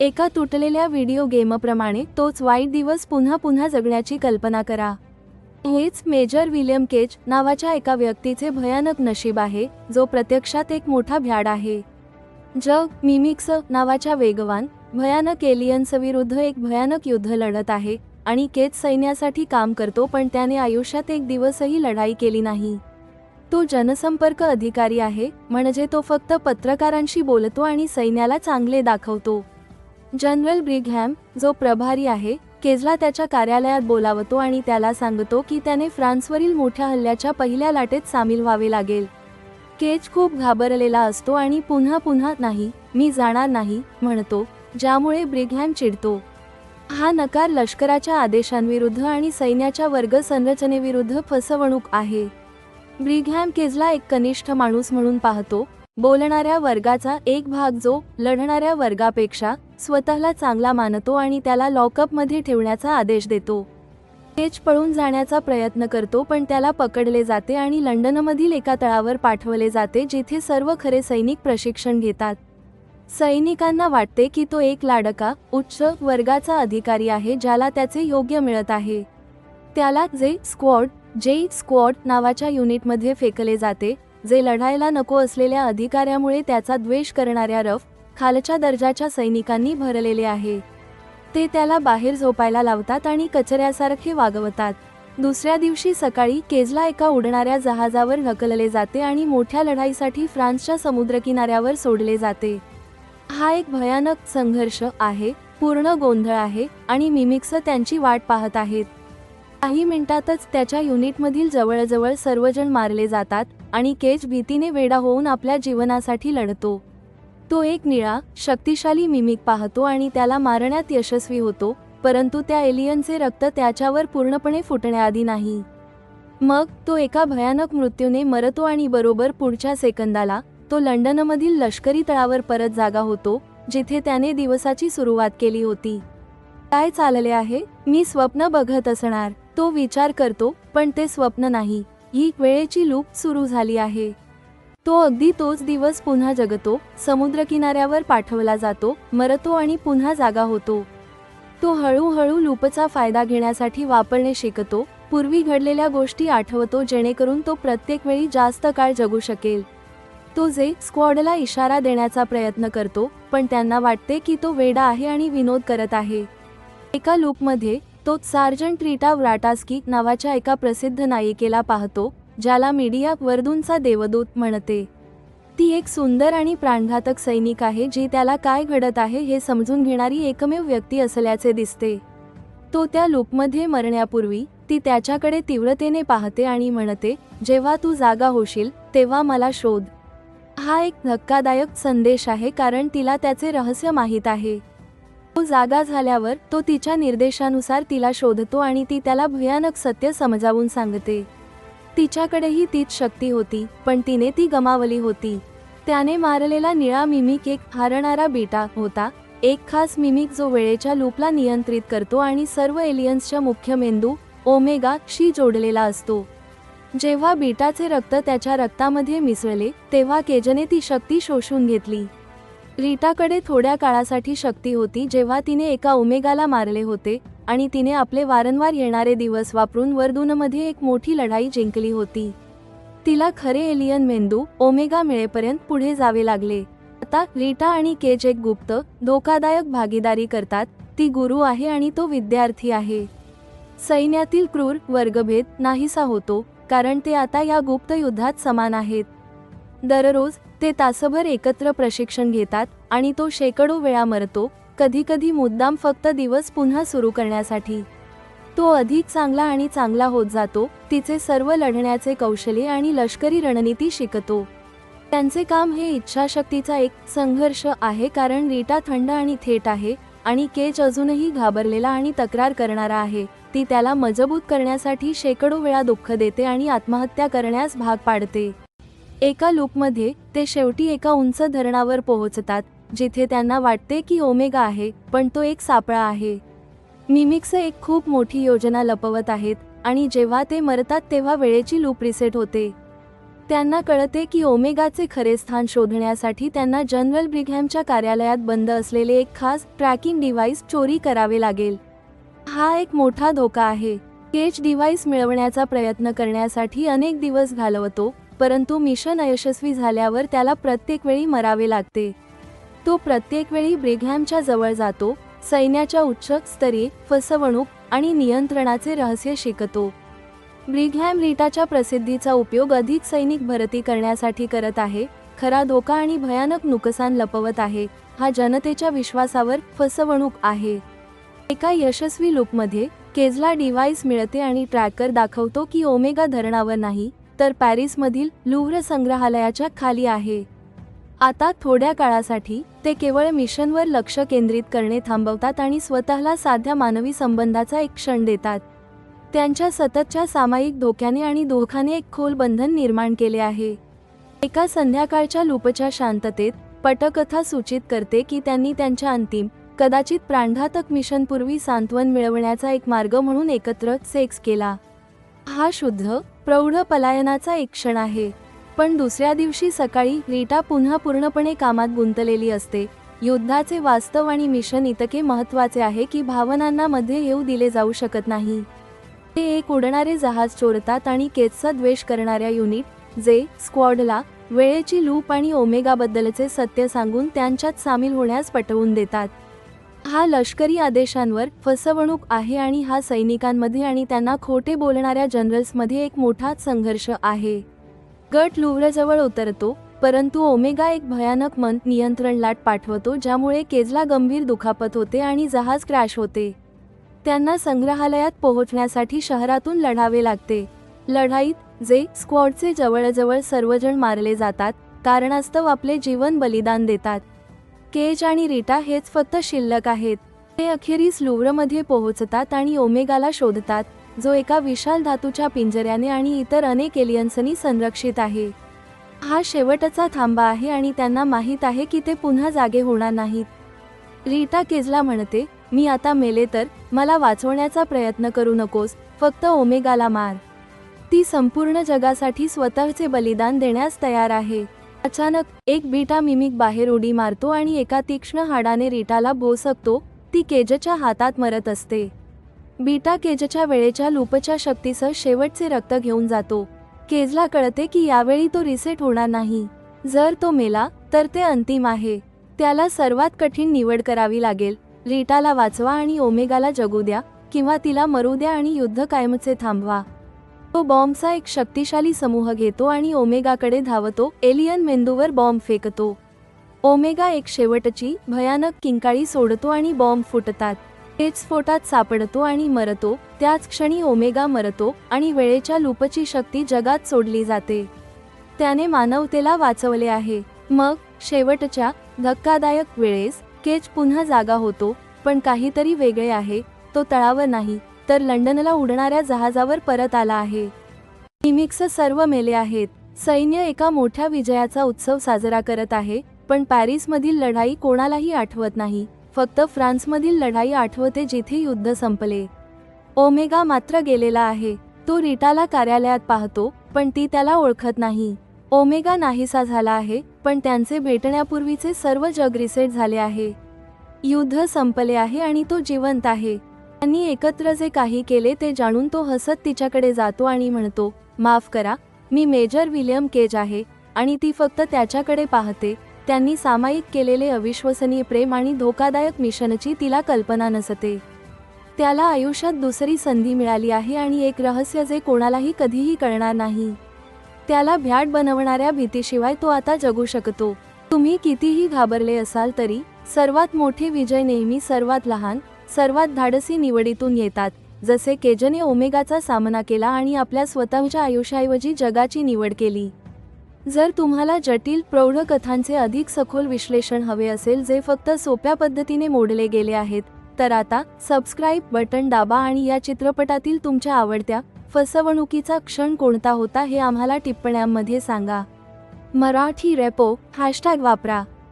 एका तुटलेल्या व्हिडिओ गेमप्रमाणे तोच वाईट दिवस पुन्हा पुन्हा जगण्याची कल्पना करा. हेच मेजर विलियम केज नावाच्या एका व्यक्तीचे भयानक नशीब आहे जो प्रत्यक्षात एक मोठा भ्याड आहे. जग मिमिक्स नावाच्या वेगवान भयानक एलियन्स विरुद्ध एक भयानक युद्ध लढत आहे आणि केज सैन्यासाठी काम करतो पण त्याने आयुष्यात एक दिवसही लढाई केली नाही. तो जनसंपर्क अधिकारी आहे म्हणजे तो फक्त पत्रकारांशी बोलतो आणि सैन्याला चांगले दाखवतो. जनरल ब्रिघॅम जो प्रभारी आहे केजला त्याच्या कार्यालयात बोलावतो आणि त्याला सांगतो की त्याने फ्रान्सवरील मोठ्या हल्ल्याच्या पहिल्या लाटेत सामील व्हावे लागेल. केज खूप घाबरलेला असतो आणि पुन्हा पुन्हा नाही मी जाणार नाही म्हणतो ज्यामुळे ब्रिघॅम चिडतो. हा नकार लष्कराच्या आदेशांविरुद्ध आणि सैन्याच्या वर्ग संरचनेविरुद्ध फसवणूक आहे. ब्रिघॅम केजला एक कनिष्ठ माणूस म्हणून पाहतो बोलणाऱ्या वर्गाचा एक भाग जो लढणाऱ्या वर्गापेक्षा स्वतःला चांगला मानतो आणि त्याला लॉकअपमध्ये ठेवण्याचा आदेश देतो. तेच पळून जाण्याचा प्रयत्न करतो पण त्याला पकडले जाते आणि लंडनमधील एका तळावर पाठवले जाते जिथे सर्व खरे सैनिक प्रशिक्षण घेतात. सैनिकांना वाटते की तो एक लाडका उच्च वर्गाचा अधिकारी आहे ज्याला त्याचे योग्य मिळत आहे. त्याला जे स्क्वॉड जे स्क्वॉड नावाच्या युनिटमध्ये फेकले जाते जे लढायला नको असलेल्या अधिकाऱ्यामुळे त्याचा द्वेष करणाऱ्या रफ खालच्या दर्जाच्या सैनिकांनी भरलेले आहे. ते त्याला बाहेर झोपायला लावतात आणि कचऱ्यासारखे वागवतात. दुसऱ्या दिवशी सकाळी केजला एका उडणाऱ्या जहाजावर ढकलले जाते आणि मोठ्या लढाईसाठी फ्रान्सच्या समुद्रकिनाऱ्यावर सोडले जाते. हा एक भयानक संघर्ष आहे पूर्ण गोंधळ आहे आणि मिमिक्स त्यांची वाट पाहत आहेत. काही मिनिटातच त्याच्या युनिटमधील जवळजवळ सर्वजण मारले जातात आणि केज भीतीने वेडा होऊन आपल्या जीवनासाठी लढतो. तो एक निळा शक्तिशाली मिमिक पाहतो आणि त्याला मारण्यात यशस्वी होतो परंतु त्या एलियनचे रक्त त्याच्यावर पूर्णपणे फुटण्याआधी नाही. मग तो एका भयानक मृत्यूने मरतो आणि बरोबर पुढच्या सेकंदाला तो लंडनमधील लष्करी तळावर परत जागा होतो जिथे त्याने दिवसाची सुरुवात केली होती. काय चालले आहे? मी स्वप्न बघत असणार. तो विचार करतो पण ते स्वप्न नाही. ही वेळेची लूप सुरू झाली आहे. तो अगदी तोच दिवस पुन्हा जगतो समुद्रकिनाऱ्यावर पाठवला जातो मरतो आणि पुन्हा जागा होतो. तो हळूहळू लूपचा फायदा घेण्यासाठी वापरणे शिकतो पूर्वी घडलेल्या गोष्टी आठवतो जेणेकरून तो प्रत्येक वेळी जास्त काळ जगू शकेल. तो जे स्क्वॉडला इशारा देण्याचा प्रयत्न करतो पण त्यांना वाटते की तो वेडा आहे आणि विनोद करत आहे. एका लूपमध्ये तो सार्जंट रीटा व्राटास्की नावाच्या एका प्रसिद्ध नायिकेला पाहतो ज्याला मीडिया वर्दूंचा देवदूत म्हणते. ती एक सुंदर आणि प्राणघातक सैनिक आहे जी त्याला काय घडत आहे हे समजून घेणारी एकमेव व्यक्ती असल्याचे दिसते. तो त्या लूपमध्ये मरण्यापूर्वी ती त्याच्याकडे तीव्रतेने पाहते आणि म्हणते जेव्हा तू जागा होशील तेव्हा मला शोध. हा एक धक्कादायक संदेश आहे कारण तिला त्याचे रहस्य माहीत आहे. जागा झाल्यावर तो तिच्या निर्देशानुसार तिला शोधतो आणि ती त्याला भयानक सत्य समजावून सांगते. तिच्याकडेही तीच शक्ती होती पण तिने ती गमावली होती. त्याने मारलेला निळा मिमिक एक हारणारा बेटा होता एक खास मिमिक जो वेळेच्या लूपला नियंत्रित करतो आणि सर्व एलियन्सच्या मुख्य मेंदू ओमेगा शी जोडलेला असतो. जेव्हा बीटाचे रक्त त्याच्या रक्तामध्ये मिसळले तेव्हा केजने ती शक्ती शोषून घेतली. रीटाकडे थोड्या काळासाठी शक्ती होती जेव्हा तिने एका ओमेगाला मारले होते आणि तिने आपले वारंवार येणारे दिवस वापरून वर्दूनमध्ये एक मोठी लढाई जिंकली होती. तिला खरे एलियन मेंदू ओमेगा मिळेपर्यंत पुढे जावे लागले. आता रीटा आणि केज एक गुप्त धोकादायक भागीदारी करतात ती गुरु आहे आणि तो विद्यार्थी आहे. सैन्यातील क्रूर वर्गभेद नाहीसा होतो कारण ते आता या गुप्त युद्धात समान आहेत. दररोज ते तासभर एकत्र प्रशिक्षण घेतात आणि तो शेकडो वेळा मरतो कधीकधी मुद्दाम फक्त दिवस पुन्हा सुरू करण्यासाठी. तो अधिक चांगला आणि चांगला होत जातो तिचे सर्व लढण्याचे कौशल्य आणि लष्करी रणनीती शिकतो. त्यांचे काम हे इच्छाशक्तीचा एक संघर्ष आहे कारण रीटा थंड आणि थेट आहे आणि केज अजूनही घाबरलेला आणि तक्रार करणारा आहे. ती त्याला मजबूत करण्यासाठी शेकडो वेळा दुःख देते आणि आत्महत्या करण्यास भाग पाडते. एका लूपमध्ये ते शेवटी एका उंच धरणावर पोहोचतात जिथे त्यांना वाटते की ओमेगा आहे पण तो एक सापळा आहे. मिमिक्स एक खूप मोठी योजना लपवत आहेत आणि जेव्हा ते मरतात तेव्हा वेळेची लूप रिसेट होते. त्यांना कळते की ओमेगाचे खरे स्थान शोधण्यासाठी त्यांना जनरल ब्रिघॅमच्या कार्यालयात बंद असलेले एक खास ट्रॅकिंग डिव्हाइस चोरी करावे लागेल. हा एक मोठा धोका आहे. केच डिव्हाइस मिळवण्याचा प्रयत्न करण्यासाठी अनेक दिवस घालवतो परंतु मिशन अयशस्वी झाल्यावर त्याला प्रत्येक वेळी मरावे लागते. तो प्रत्येक वेळी ब्रिघॅमच्या जवळ जातो सैन्याच्या उच्च स्तरीय फसवणूक आणि नियंत्रणाचे रहस्य शिकतो. ब्रिघॅम रीटाच्या प्रसिद्धीचा उपयोग अधिक सैनिक भरती करण्यासाठी करत आहे खरा धोका आणि भयानक नुकसान लपवत आहे हा जनतेच्या विश्वासावर फसवणूक आहे. एका यशस्वी लूपमध्ये केजला डिव्हाइस मिळते आणि ट्रॅकर दाखवतो की ओमेगा धरणावर नाही तर पॅरिसमधील लुव्र संग्रहालयाच्या खाली आहे. आता थोड्या काळासाठी ते केवळ मिशनवर लक्ष केंद्रित करणे थांबवतात आणि स्वतःला साध्या मानवी संबंधाचा एक क्षण देतात. त्यांच्या सततच्या सामायिक धोक्याने आणि दोखाने एक खोल बंधन निर्माण केले आहे. एका संध्याकाळच्या लूपच्या शांततेत पटकथा सूचित करते की त्यांनी त्यांच्या अंतिम कदाचित प्राणघातक मिशनपूर्वी सांत्वन मिळवण्याचा एक मार्ग म्हणून एकत्र सेक्स केला. हा शुद्ध प्रौढ पलायनाचा एक क्षण आहे. पण दुसऱ्या दिवशी सकाळी रीटा पुन्हा पूर्णपणे कामात गुंतलेली असते. युद्धाचे वास्तव आणि मिशन इतके महत्त्वाचे आहे की भावनांना मध्ये येऊ दिले जाऊ शकत नाही. ते एक उडणारे जहाज चोरतात आणि केचचा द्वेष करणाऱ्या युनिट जे स्क्वॉडला वेळेची लूप आणि ओमेगाबद्दलचे सत्य सांगून त्यांच्यात सामील होण्यास पटवून देतात. हा लष्करी आदेशांवर फसवणूक आहे आणि हा सैनिकांमध्ये आणि त्यांना खोटे बोलणाऱ्या जनरल्समध्ये एक मोठा संघर्ष आहे. गट लुव्रजवळ उतरतो परंतु ओमेगा एक भयानक मन नियंत्रण लाट पाठवतो ज्यामुळे केजला गंभीर दुखापत होते आणि जहाज क्रॅश होते. त्यांना संग्रहालयात पोहोचण्यासाठी शहरातून लढावे लागते. लढाईत जे स्क्वॉडचे जवळजवळ सर्वजण मारले जातात कारणास्तव आपले जीवन बलिदान देतात. केज आणि रीटा हेच फक्त शिल्लक आहेत. ते अखेरीस लुव्रमध्ये पोहोचतात आणि ओमेगाला शोधतात जो एका विशाल धातूच्या पिंजऱ्याने आणि इतर अनेक एलियन्सनी संरक्षित आहे. हा शेवटचा थांबा आहे आणि त्यांना माहीत आहे की ते पुन्हा जागे होणार नाहीत. रीटा केजला म्हणते मी आता मेले तर मला वाचवण्याचा प्रयत्न करू नकोस फक्त ओमेगाला मार. ती संपूर्ण जगासाठी स्वतःचे बलिदान देण्यास तयार आहे. अचानक एक बीटा मिमिक बाहेर उडी मारतो आणि एका तीक्ष्ण हाडाने रीटाला भोसकतो ती केजच्या हातात मरत असते. बीटा केजच्या वेळेच्या लूपच्या शक्तीसह शेवटचे रक्त घेऊन जातो. केजला कळते की यावेळी तो रिसेट होणार नाही. जर तो मेला तर ते अंतिम आहे. त्याला सर्वात कठीण निवड करावी लागेल. रीटाला वाचवा आणि ओमेगाला जगू द्या किंवा तिला मरू द्या आणि युद्ध कायमचे थांबवा. तो बॉम्बचा एक शक्तिशाली समूह घेतो आणि ओमेगाकडे धावतो. एलियन मेंदूवर बॉम्ब फेकतो. ओमेगा एक शेवटची भयानक किंकाळी सोडतो आणि बॉम्ब फुटतात. तेच स्फोटात सापडतो आणि मरतो. त्याच क्षणी ओमेगा मरतो आणि वेळेच्या लूपची शक्ती जगात सोडली जाते. त्याने मानवतेला वाचवले आहे. मग शेवटच्या धक्कादायक वेळेस केच पुन्हा जागा होतो. पण काहीतरी वेगळे आहे. तो तळावर नाही. तर लंडनला उडणाऱ्या जहाजावर परत आला आहे. निमिक्स सर्व मेले आहेत. सैन्य एका मोठ्या विजयाचा उत्सव साजरा करत आहे पण पॅरिसमधील लढाई कोणालाही आठवत नाही. फक्त फ्रान्समधील लढाई आठवते जिथे युद्ध संपले. ओमेगा मात्र गेलेला आहे. तो रीटाला कार्यालयात पाहतो पण ती त्याला ओळखत नाही. ओमेगा नाहीसा झाला आहे पण त्यांचे भेटण्यापूर्वीचे सर्व जग रिसेट झाले आहे. युद्ध संपले आहे आणि तो जिवंत आहे. त्यांनी एकत्र जे काही केले ते जाणून तो हसत तिच्याकडे जातो आणि म्हणतो माफ करा मी मेजर विलियम केज आहे आणि ती फक्त त्याच्याकडे पाहते. त्यांनी सामायिक केलेले अविश्वसनीय प्रेम आणि धोकादायक मिशनची तिला कल्पना नसते. त्याला आयुष्यात दुसरी संधी मिळाली आहे आणि एक रहस्य जे कोणालाही कधीही कळणार नाही. त्याला भ्याट बनवणाऱ्या भीतीशिवाय तो आता जगू शकतो. तुम्ही कितीही घाबरले असाल तरी सर्वात मोठे विजय नेहमी सर्वात लहान सर्वात धाडसी निवडीतून येतात. जसे केजने ओमेगाचा सामना केला आणि आपल्या स्वतःच्या आयुष्याऐवजी जगाची निवड केली. जर तुम्हाला जटिल प्रौढ कथांचे अधिक सखोल विश्लेषण हवे असेल जे फक्त सोप्या पद्धतीने मोडले गेले आहेत तर आता सबस्क्राईब बटन दाबा आणि या चित्रपटातील तुमच्या आवडत्या फसवणुकीचा क्षण कोणता होता हे आम्हाला टिप्पण्यांमध्ये सांगा. मराठी रेपो हॅशटॅग वापरा.